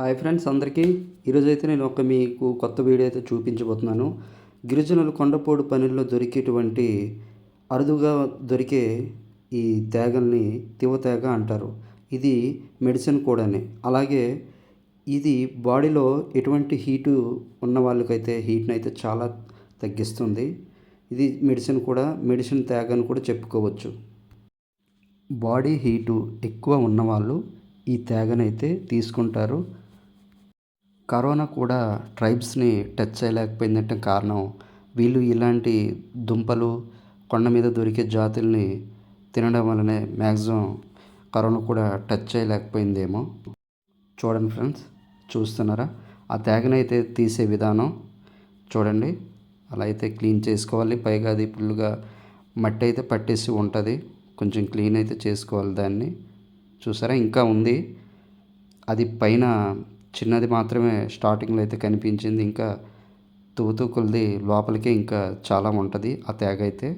Hi friends అందరికీ. ఈరోజైతే నేను ఒక మీకు కొత్త వీడియో అయితే చూపించబోతున్నాను. గిరిజనులు కొండపోడు పనుల్లో దొరికేటువంటి అరుదుగా దొరికే ఈ తేగల్ని తివతేగ అంటారు. ఇది మెడిసిన్ కూడానే. అలాగే ఇది బాడీలో ఎటువంటి హీటు ఉన్న వాళ్ళకైతే హీట్ని అయితే చాలా తగ్గిస్తుంది. ఇది మెడిసిన్ కూడా మెడిసిన్ తేగ అని కూడా చెప్పుకోవచ్చు. బాడీ హీటు ఎక్కువ ఉన్నవాళ్ళు ఈ తేగనైతే తీసుకుంటారు. కరోనా కూడా ట్రైబ్స్ని టచ్ చేయలేకపోయిందంటే కారణం వీళ్ళు ఇలాంటి దుంపలు కొండ మీద దొరికే జాతుల్ని తినడం వల్లనే మ్యాక్సిమం కరోనా కూడా టచ్ చేయలేకపోయిందేమో. చూడండి ఫ్రెండ్స్ చూస్తున్నారా? ఆ తేగనైతే తీసే విధానం చూడండి. అలా అయితే క్లీన్ చేసుకోవాలి. పైగా అది ఫుల్గా మట్టి అయితే పట్టేసి ఉంటుంది. కొంచెం క్లీన్ అయితే చేసుకోవాలి దాన్ని. చూసారా? ఇంకా ఉంది. అది పైన చిన్నది మాత్రమే స్టార్టింగ్లో అయితే కనిపించింది. ఇంకా తూతూ కొలిది లోపలికే ఇంకా చాలా ఉంటుంది. ఆ తేగ అయితే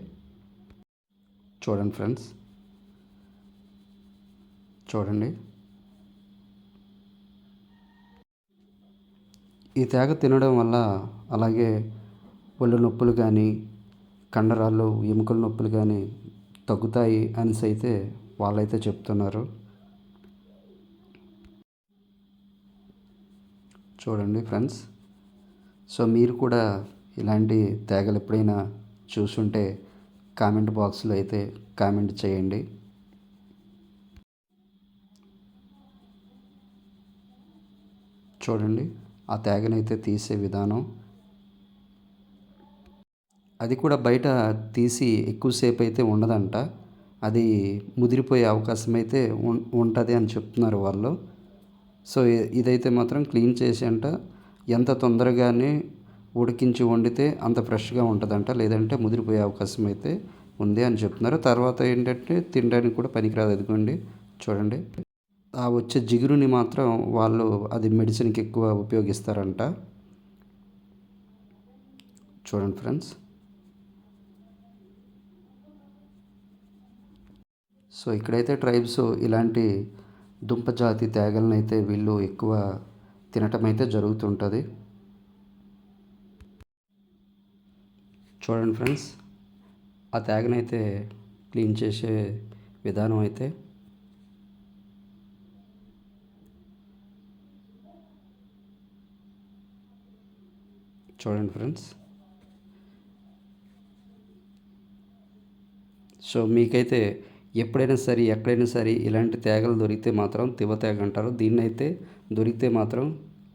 చూడండి ఫ్రెండ్స్. చూడండి. ఈ తేగ తినడం వల్ల అలాగే ఒళ్ళు నొప్పులు కానీ కండరాలు ఎముకల నొప్పులు కానీ తగ్గుతాయి అనేసి అయితే వాళ్ళైతే చెప్తున్నారు. చూడండి ఫ్రెండ్స్. సో మీరు కూడా ఇలాంటి తేగలు ఎప్పుడైనా చూసుంటే కామెంట్ బాక్స్లో అయితే కామెంట్ చేయండి. చూడండి ఆ తేగనైతే తీసే విధానం. అది కూడా బయట తీసి ఎక్కువసేపు అయితే ఉండదంట. అది ముదిరిపోయే అవకాశం అయితే ఉంటుంది అని చెప్తున్నారు వాళ్ళు. సో ఇదైతే మాత్రం క్లీన్ చేసి అంట ఎంత తొందరగానే ఉడికించి వండితే అంత ఫ్రెష్గా ఉంటుందంట. లేదంటే ముదిరిపోయే అవకాశం అయితే ఉంది అని చెప్తున్నారు. తర్వాత ఏంటంటే తినడానికి కూడా పనికిరాదు. ఎదుగుండి చూడండి. ఆ వచ్చే జిగురుని మాత్రం వాళ్ళు అది మెడిసిన్కి ఎక్కువ ఉపయోగిస్తారంట. చూడండి ఫ్రెండ్స్. సో ఇక్కడైతే ట్రైబ్స్ ఇలాంటి దుంప జాతి తేగలను వీళ్ళు ఎక్కువ తినటం అయితే జరుగుతుంటుంది. చూడండి ఫ్రెండ్స్ ఆ తేగనైతే క్లీన్ చేసే విధానం అయితే చూడండి ఫ్రెండ్స్. సో మీకైతే ఎప్పుడైనా సరే ఎక్కడైనా సరే ఇలాంటి తేగలు దొరికితే మాత్రం తివ తేగ అంటారు. దీన్ని అయితే దొరికితే మాత్రం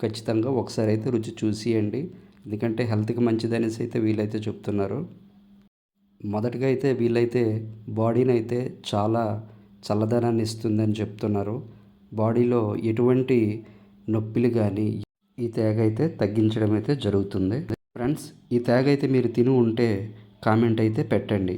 ఖచ్చితంగా ఒకసారి అయితే రుచి చూసియండి. ఎందుకంటే హెల్త్కి మంచిదనేసి అయితే వీళ్ళైతే చెప్తున్నారు. మొదటగా అయితే వీళ్ళైతే బాడీని అయితే చాలా చల్లదనాన్ని ఇస్తుందని చెప్తున్నారు. బాడీలో ఎటువంటి నొప్పిలు కానీ ఈ తేగ అయితే తగ్గించడం అయితే జరుగుతుంది. ఫ్రెండ్స్ ఈ తేగ అయితే మీరు తిని ఉంటే కామెంట్ అయితే పెట్టండి.